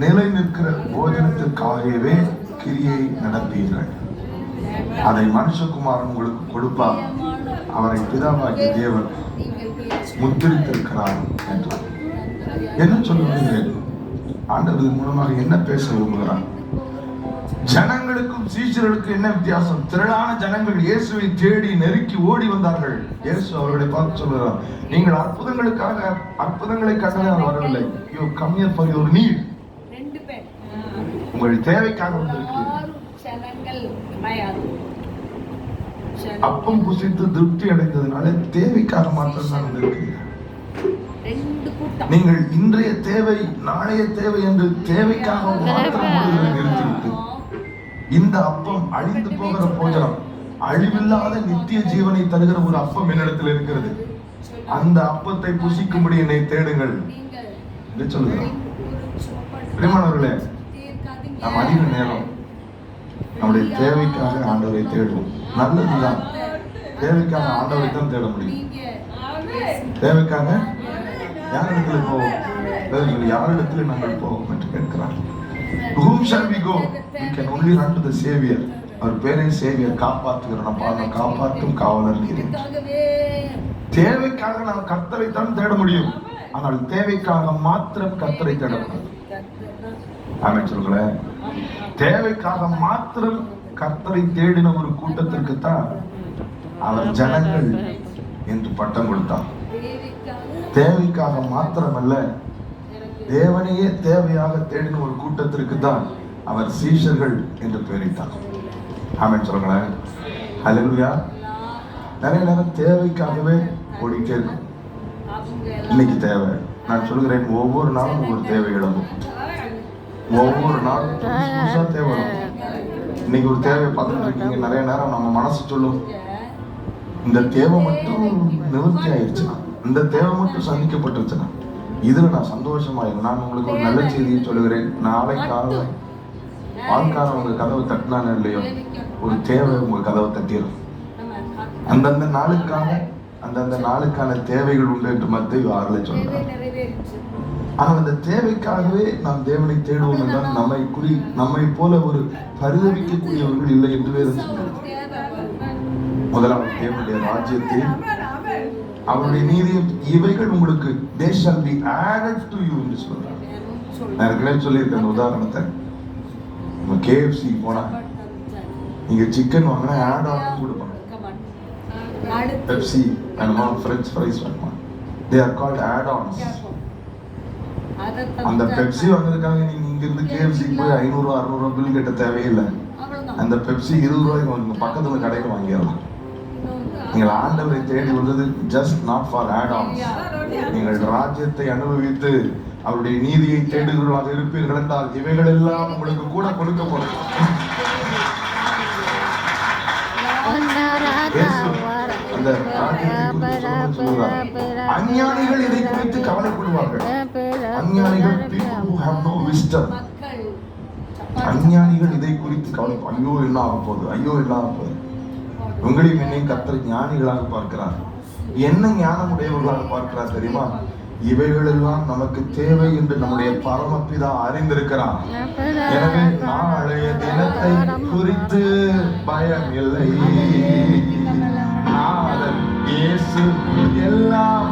நிலை நிற்கிற போஜனத்திற்காகவே கிரியை நடப்பீர்கள் அதை மனுஷகுமாரன் உங்களுக்கு கொடுப்பார். அவரை பிதாவாகிய தேவன் முத்திரித்திருக்கிறார் என்றார் என்ன சொல்ல விரும்புகிறேன் ஆண்டவர் மூலமாக என்ன பேச விரும்புகிறார்? ஜனங்களுக்கும் சீசர்களுக்கும் என்ன வித்தியாசம்? திரளான ஜனங்கள் இயேசுவை தேடி நெருக்கி ஓடி வந்தார்கள். இயேசு அவர்களை பார்த்து சொல்கிறார் நீங்கள் அற்புதங்களுக்காக அற்புதங்களை கண்டதாக வரவில்லை you come for your need உங்கள் தேவைக்காக வந்திருக்கிறீர்கள் அப்பம் புசித்து திருப்தி அடைந்ததுனால தேவைக்காக மாத்திரம் தான் வந்திருக்கிறீர்கள் நீங்கள் இன்றைய தேவை நாளைய தேவை என்று தேவைக்காக மாத்திரம் நிறுத்திவிட்டு இந்த அப்பம் அழிந்து போகிற போஜனம் அழிவில்லாத நித்திய ஜீவனை தருகிற ஒரு அப்பம் என்னிடத்தில் இருக்கிறது. அந்த அப்பத்தை புசிக்கும்படி என்னை தேடுங்கள். என்று சொல்லுகிறார். பிரியமானவர்களே நாம் அதிக நேரம் நம்முடைய தேவைக்காக ஆண்டவரை தேடுவோம். நல்லதுதான். தேவைக்காக ஆண்டவரை தான் தேட முடியும். தேவைக்காக யாரிடத்துல போவோம்? வேதம் யாரிடத்துல நாங்கள் போவோம் என்று கேட்கிறார். Whom shall we go? We can only run to the savior. அவர் பேரே சேவியர் காப்பாற்றுகிற நான் பாருங்க காப்பாற்றும் காவலர் தேவைக்காக நாம் கர்த்தரை தான் தேட முடியும். ஆனால் தேவைக்காக மாத்திரம் கர்த்தரை முடியும் ஆமென் சொல்லுங்களேன் தேவைக்காக மாத்திரம் கர்த்தரை தேடின ஒரு கூட்டத்திற்கு தான் அவர் ஜனங்கள் என்று பட்டம் கொடுத்தார். தேவைக்காக மாத்திரமல்ல தேவனையே தேவையாக தேடின ஒரு கூட்டத்திற்கு தான் அவர் சீஷர்கள் என்று பெயரிட்டார். ஆமென் சொல்லுங்களேன் ஹalleluya. நிறைய நேரம் தேவைக்காகவே ஓடிட்டே இருக்கும். இன்னைக்கு தேவை. நான் சொல்கிறேன் ஒவ்வொரு நாளும் ஒரு தேவை எழும்பும். ஒவ்வொரு நாளும் புதுசாக தேவை இன்னைக்கு ஒரு தேவையை பார்த்துட்டு இருக்கீங்க. நிறைய நேரம் நம்ம மனசு சொல்லும். இந்த தேவை மட்டும் நிவர்த்தி ஆயிடுச்சுன்னா இந்த தேவை மட்டும் சந்திக்கப்பட்டுருச்சுன்னா இதுல நான் சந்தோஷமாயிரும் நான் உங்களுக்கு ஒரு நல்ல செய்தியை சொல்லுகிறேன். நாளை காலை பால்காரன் உங்க கதவை தட்டினானே இல்லையோ ஒரு தேவை உங்க கதவை தட்டிடும் அந்தந்த நாளுக்கான அந்தந்த நாளுக்கான தேவைகள் உண்டு என்று மத்திய ஆறுல சொல்றாங்க ஆனால் அந்த தேவைக்காகவே நாம் தேவனை தேடுவோம் என்றால் நம்மை குறி நம்மை போல ஒரு பரிதவிக்கக்கூடியவர்கள் இல்லை என்று வேறு முதலாவது தேவனுடைய ராஜ்யத்தை அவருடைய நீதியும் இவைகள் உங்களுக்கு they shall be added to you என்று சொல்றார். நான் ஏற்கனவே சொல்லியிருக்கேன் அந்த உதாரணத்தை. நம்ம கேஎஃப்சி போனா நீங்க சிக்கன் வாங்கினா ஆட் ஆன் கொடுப்பாங்க. பெப்சி வேணுமா ஃப்ரெஞ்ச் ஃப்ரைஸ் வேணுமா they are called add ons அந்த பெப்சி வாங்குறதுக்காக நீங்க இங்க இருந்து கேஎஃப்சிக்கு போய் ஐநூறு அறுநூறு பில் கட்ட தேவையில்லை. அந்த பெப்சி இருபது ரூபாய்க்கு வாங்க பக்கத்துல கடைக்கு வாங்கிடலாம். நீங்கள் ஆண்டவரை தேடி வந்தது just not for add ons நீங்கள் ராஜ்யத்தை அனுபவித்து அவருடைய நீதியை தேடுகிறவர்களாக இருப்பீர்கள் என்றால் இவைகள் எல்லாம் உங்களுக்கு கூட கொடுக்கப்படும் அந்த. அஞ்ஞானிகள் இதை குறித்து கவலைப்படுவார்கள். அஞ்ஞானிகள் people who have no wisdom அஞ்ஞானிகள் இதை குறித்து கவலை ஐயோ என்ன ஆக போகுது? ஐயோ என்ன ஆக போகுது? உங்களையும் என்னையும் கத்தர் ஞானிகளாக பார்க்கிறார். என்ன ஞானம் உடையவர்களாக பார்க்கிறார் தெரியுமா? இவைகள் எல்லாம் நமக்கு தேவை என்று நம்முடைய பரமப்பிதா அறிந்திருக்கிறார். எனவே நாளைய தினத்தை குறித்து பயம் இல்லை நாதன் இயேசு எல்லாம்